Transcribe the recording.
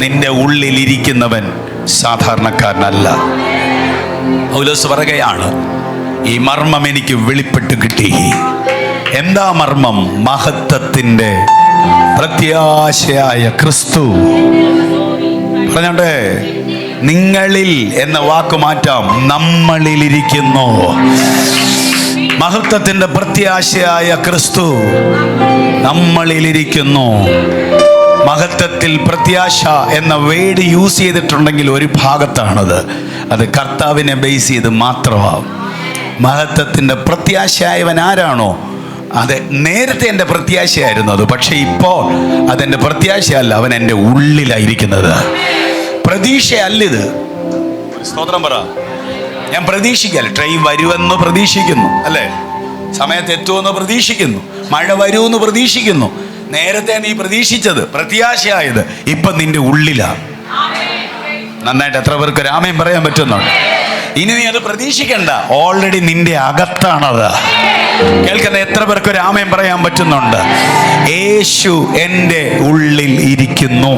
നിന്റെ ഉള്ളിലിരിക്കുന്നവൻ സാധാരണക്കാരനല്ല. പൗലോസ് പറയുകയാണ് ഈ മർമ്മം എനിക്ക് വെളിപ്പെട്ട് കിട്ടി. എന്താ മർമ്മം? മഹത്വത്തിന്റെ പ്രത്യാശയായ ക്രിസ്തു. പറഞ്ഞോട്ടെ നിങ്ങളിൽ എന്ന വാക്ക് മാറ്റാം നമ്മളിലിരിക്കുന്നു. മഹത്വത്തിന്റെ പ്രത്യാശയായ ക്രിസ്തു നമ്മളിലിരിക്കുന്നു. മഹത്വത്തിൽ പ്രത്യാശ എന്ന വേഡ് യൂസ് ചെയ്തിട്ടുണ്ടെങ്കിൽ ഒരു ഭാഗത്താണത്. അത് കർത്താവിനെ ബേസ് ചെയ്ത് മാത്രമാവും. മഹത്വത്തിന്റെ പ്രത്യാശയായവൻ ആരാണോ? അത് നേരത്തെ എന്റെ പ്രത്യാശയായിരുന്നു അത്. പക്ഷേ ഇപ്പോൾ അതെന്റെ പ്രത്യാശയല്ല അവൻ എന്റെ ഉള്ളിലായിരിക്കുന്നത്. പ്രതീക്ഷയല്ലിത് സ്തോത്രം പറ. ഞാൻ പ്രതീക്ഷിക്കല്ല. ട്രെയിൻ വരുമെന്ന് പ്രതീക്ഷിക്കുന്നു അല്ലേ? സമയത്ത് എത്തുമെന്ന് പ്രതീക്ഷിക്കുന്നു. മഴ വരുമെന്ന് പ്രതീക്ഷിക്കുന്നു. നേരത്തെ നീ പ്രതീക്ഷിച്ചത് പ്രത്യാശയായത് ഇപ്പം നിന്റെ ഉള്ളിലാണ് നന്നായിട്ട് എത്ര പേർക്ക് രാമയും പറയാൻ പറ്റുന്നുണ്ട് ഇനി നീ അത് പ്രതീക്ഷിക്കണ്ട. ഓൾറെഡി നിന്റെ അകത്താണത്. കേൾക്കുന്ന എത്ര പേർക്ക് രാമയും പറയാൻ പറ്റുന്നുണ്ട്? യേശു എന്റെ ഉള്ളിൽ ഇരിക്കുന്നു.